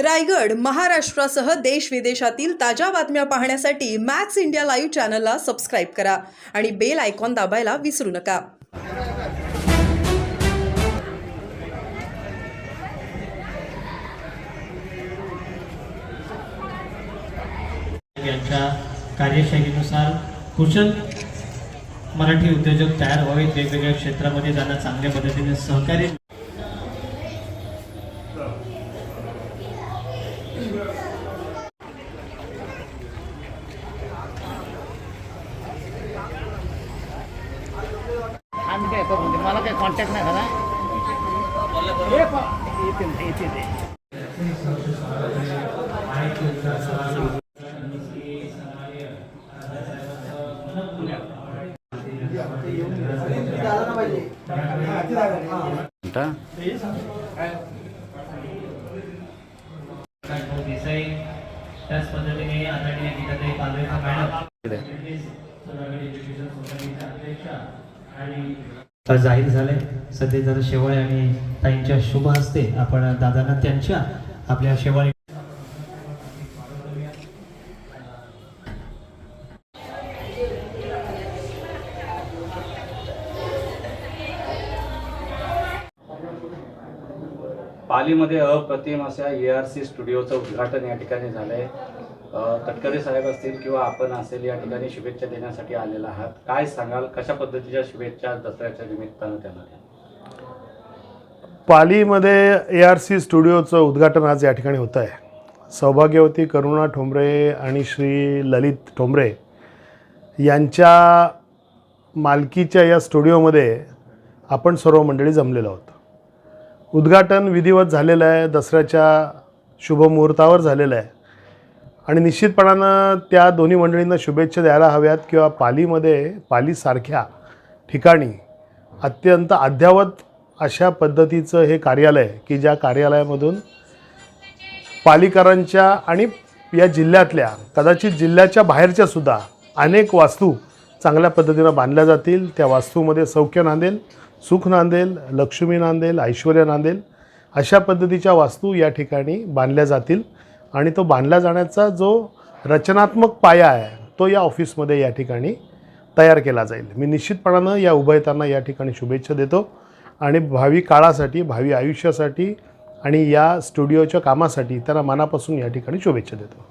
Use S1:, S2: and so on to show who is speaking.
S1: रायगड महाराष्ट्रासह देश विदेशातील ताज्या बातम्या पाहण्यासाठी मॅक्स इंडिया लाईव्ह चॅनलला सबस्क्राईब करा आणि बेल आयकॉन दाबायला विसरू नका.
S2: यांच्या कार्यशैलीनुसार कुशल मराठी उद्योजक तयार व्हावेत. वेगवेगळ्या क्षेत्रामध्ये त्यांना चांगल्या पद्धतीने सहकार्य
S3: आम्ही काय करू म्हणजे मला काही कॉन्टॅक्ट नाही झाला हे प- येते ना, येते ते.
S2: देसाई त्याच पद्धतीने आदरणीय गीताताई पालवेकर मॅडम जाहीर झालंय. सध्या जरा शेवाळे आणि ताईंच्या शुभ हस्ते आपण दादांना त्यांच्या आपल्या शेवाळे
S4: पालीमध्ये अप्रतिम अशा ए आर सी स्टुडिओचं उद्घाटन या ठिकाणी झालंय. तटकरे साहेब असतील किंवा आपण असेल या ठिकाणी शुभेच्छा देण्यासाठी आलेला आहात. काय सांगाल? कशा पद्धतीच्या शुभेच्छा दसऱ्याच्या निमित्तानं त्यांना द्याल?
S5: पालीमध्ये ए आर सी स्टुडिओचं उद्घाटन आज या ठिकाणी होतं आहे. सौभाग्यवती करुणा ठोंबरे आणि श्री ललित ठोंबरे यांच्या मालकीच्या या स्टुडिओमध्ये आपण सर्व मंडळी जमलेलो आहोत. उद्घाटन विधिवत झालेलं आहे. दसऱ्याच्या शुभमुहूर्तावर झालेलं आहे. आणि निश्चितपणानं त्या दोन्ही मंडळींना शुभेच्छा द्यायला हव्यात किंवा पालीमध्ये पालीसारख्या ठिकाणी अत्यंत अद्ययावत अशा पद्धतीचं हे कार्यालय की ज्या कार्यालयामधून पालिकरांच्या आणि या जिल्ह्यातल्या कदाचित जिल्ह्याच्या बाहेरच्या सुद्धा अनेक वास्तू चांगल्या पद्धतीनं बांधल्या जातील. त्या वास्तूमध्ये सौख्य नांदेल सुख नांदेल लक्ष्मी नांदेल ऐश्वर्य नांदेल अशा पद्धतीच्या वास्तू या ठिकाणी बांधल्या जातील. आणि तो बांधला जाण्याचा जो रचनात्मक पाया आहे तो या ऑफिसमध्ये या ठिकाणी तयार केला जाईल. मी निश्चितपणानं या उभयतांना या ठिकाणी शुभेच्छा देतो आणि भावी काळासाठी भावी आयुष्यासाठी आणि या स्टुडिओच्या कामासाठी त्यांना मनापासून या ठिकाणी शुभेच्छा देतो.